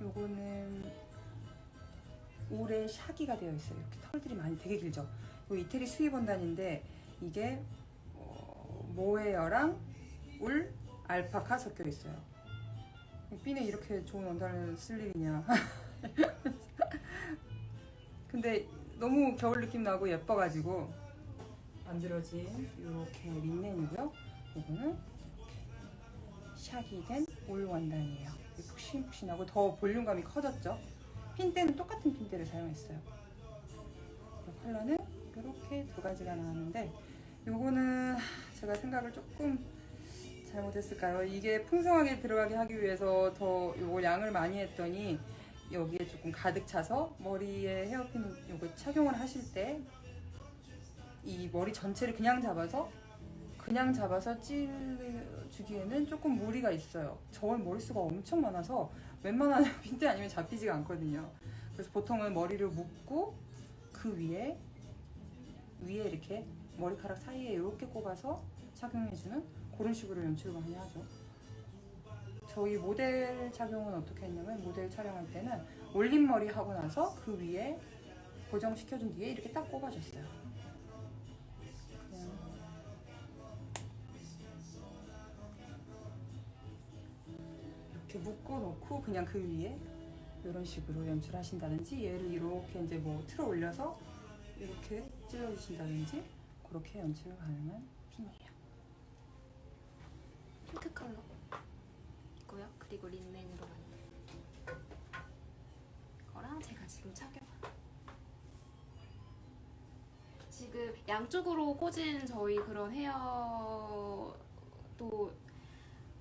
요거는 올해 샤기가 되어 있어요. 이렇게 털들이 많이 되게 길죠. 요 이태리 수입 원단인데 이게 어, 모헤어랑 울, 알파카 섞여 있어요. 삐네 이렇게 좋은 원단을 쓸 일이냐. 근데 너무 겨울 느낌 나고 예뻐가지고 만들어진 이렇게 린넨이고요. 이거는 샥이 된올 원단이에요. 푹신푹신하고 더 볼륨감이 커졌죠. 핀대는 똑같은 핀대를 사용했어요. 이 컬러는 이렇게 두 가지가 나왔는데 요거는 제가 생각을 조금 잘못했을까요? 이게 풍성하게 들어가게 하기 위해서 더 요거 양을 많이 했더니 여기에 조금 가득 차서 머리에 헤어핀 요거 착용을 하실 때 이 머리 전체를 그냥 잡아서 그냥 잡아서 찔러 주기에는 조금 무리가 있어요. 저는 머릿수가 엄청 많아서 웬만한 핀대 아니면 잡히지가 않거든요. 그래서 보통은 머리를 묶고 그 위에 위에 이렇게 머리카락 사이에 이렇게 꼽아서 착용해주는 그런 식으로 연출을 많이 하죠. 저희 모델 착용은 어떻게 했냐면 모델 촬영할 때는 올림머리 하고 나서 그 위에 고정시켜준 뒤에 이렇게 딱 꼽아줬어요. 이렇게 묶어 놓고 그냥 그 위에 이런 식으로 연출하신다든지 얘를 이렇게 이제 뭐 틀어 올려서 이렇게 찔러주신다든지 그렇게 연출 가능한 핀이에요. 핑크 컬러 있고요. 그리고 린넨으로 만든 거랑 제가 지금 착용한 지금 양쪽으로 꽂은 저희 그런 헤어도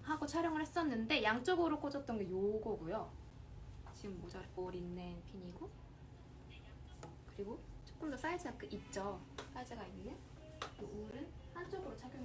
하고 촬영을 했었는데 양쪽으로 꽂았던 게 요거고요. 지금 모자고 린넨 핀이고 그리고 조금 더 사이즈가 그 있죠. 사이즈가 있는 이 울은 한쪽으로 주시면